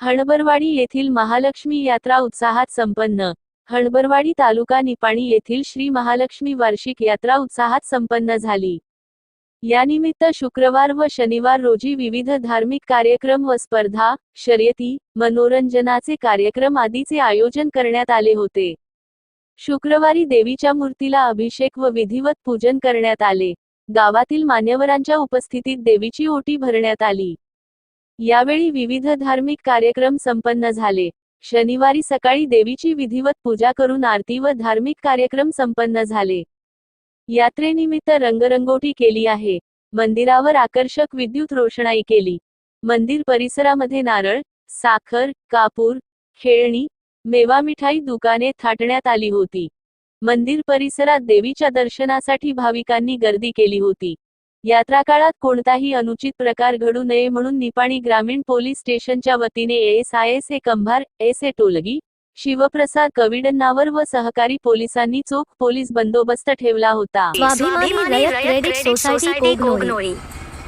हणबरवाडी येथील महालक्ष्मी यात्रा उत्साहात संपन्न. हणबरवाडी तालुका निपाणी येथील श्री महालक्ष्मी वार्षिक यात्रा उत्साहात संपन्न झाली. यानिमित्त शुक्रवार व शनिवार रोजी विविध धार्मिक कार्यक्रम व स्पर्धा शर्यती मनोरंजनाचे कार्यक्रम आदीचे आयोजन करण्यात आले होते. शुक्रवारी देवीच्या मूर्तीला अभिषेक व विधिवत पूजन करण्यात आले. गावातील मान्यवरांच्या उपस्थितीत देवीची ओटी भरण्यात आली. यावेळी विविध धार्मिक कार्यक्रम संपन्न झाले. शनिवारी सकाळी देवीची विधिवत पूजा करून आरती व धार्मिक कार्यक्रम संपन्न झाले. यात्रेनिमित्त रंगरंगोटी केली आहे. मंदिरावर आकर्षक विद्युत रोषणाई केली. मंदिर परिसरामध्ये नारळ साखर कापूर खेळणी मेवा मिठाई दुकाने थाटण्यात आली होती. मंदिर परिसरात देवीच्या दर्शनासाठी भाविकांनी गर्दी केली होती. यात्रा काळात कोणताही अनुचित प्रकार घडू नये म्हणून निपाणी ग्रामीण पोलीस स्टेशनच्या वतीने S I S A Kambhar S A Tolagi Shivprasad Kavidannavar व सहकारी पोलिसांनी चोख पोलीस बंदोबस्त ठेवला होता. स्वाभिमानी रयत क्रेडिट सोसायटी कोगनोळी.